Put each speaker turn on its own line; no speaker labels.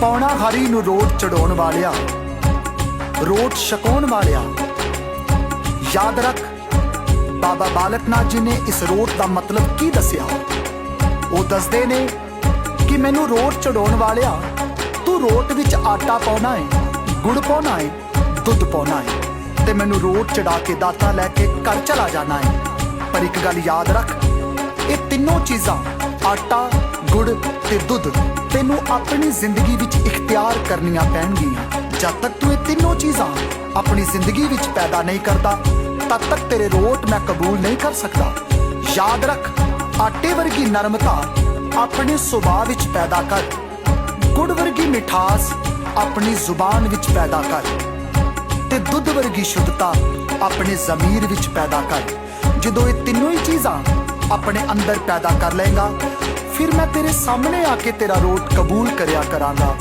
ਪੌਣਾ ਹਰੀ ਨੂੰ ਰੋਡ ਚੜਾਉਣ ਵਾਲਿਆ ਰੋਟ ਛਕਾਉਣ ਵਾਲਿਆ। ਯਾਦ ਰੱਖ, ਬਾਬਾ ਬਾਲਕ ਨਾਥ ਜੀ ਨੇ ਇਸ ਰੋਟ ਦਾ ਮਤਲਬ ਕੀ ਦੱਸਿਆ? ਉਹ ਦੱਸਦੇ ਨੇ ਕਿ ਮੈਨੂੰ ਰੋਡ ਚੜਾਉਣ ਵਾਲਿਆ, ਤੂੰ ਰੋਟ ਵਿੱਚ ਆਟਾ ਪਾਉਣਾ ਹੈ ਗੁੜ ਪਾਉਣਾ ਹੈ ਦੁੱਧ ਪਾਉਣਾ ਹੈ ਤੇ ਮੈਨੂੰ ਰੋਟ ਚੜਾ ਕੇ ਦਾਤਾ ਲੈ ਕੇ ਘਰ ਚਲਾ ਜਾਣਾ ਹੈ ਪਰ ਇੱਕ ਗੱਲ ਯਾਦ ਰੱਖ, ਇਹ ਤਿੰਨੋਂ ਚੀਜ਼ਾਂ, ਆਟਾ, ਗੁੜ ਤੇ ਦੁੱਧ ਤੈਨੂੰ ਆਪਣੀ ਜ਼ਿੰਦਗੀ ਵਿੱਚ ਇਖਤਿਆਰ ਕਰਨੀਆਂ ਪੈਣਗੀਆਂ। ਜਦ ਤੱਕ ਤੂੰ ਇਹ ਤਿੰਨੋਂ ਚੀਜ਼ਾਂ ਆਪਣੀ ਜ਼ਿੰਦਗੀ ਵਿੱਚ ਪੈਦਾ ਨਹੀਂ ਕਰਦਾ, ਤਦ ਤੱਕ ਤੇਰੇ ਰੋਟ ਮੈਂ ਕਬੂਲ ਨਹੀਂ ਕਰ ਸਕਦਾ। ਯਾਦ ਰੱਖ, ਆਟੇ ਵਰਗੀ ਨਰਮਤਾ ਆਪਣੇ ਸੁਭਾਅ ਵਿੱਚ ਪੈਦਾ ਕਰ। ਗੁੜ ਵਰਗੀ ਮਿਠਾਸ ਆਪਣੀ ਜ਼ੁਬਾਨ ਵਿੱਚ ਪੈਦਾ ਕਰ। ਤੇ ਦੁੱਧ ਵਰਗੀ ਸ਼ੁੱਧਤਾ ਆਪਣੇ ਜ਼ਮੀਰ ਵਿੱਚ ਪੈਦਾ ਕਰ। ਜਦੋਂ ਇਹ ਤਿੰਨੋਂ ਹੀ ਚੀਜ਼ਾਂ ਆਪਣੇ ਅੰਦਰ ਪੈਦਾ ਕਰ ਲਏਗਾ ਫਿਰ ਮੈਂ ਤੇਰੇ ਸਾਹਮਣੇ ਆ ਕੇ ਤੇਰਾ ਰੋਟ ਕਬੂਲ ਕਰਿਆ ਕਰਾਂਗਾ।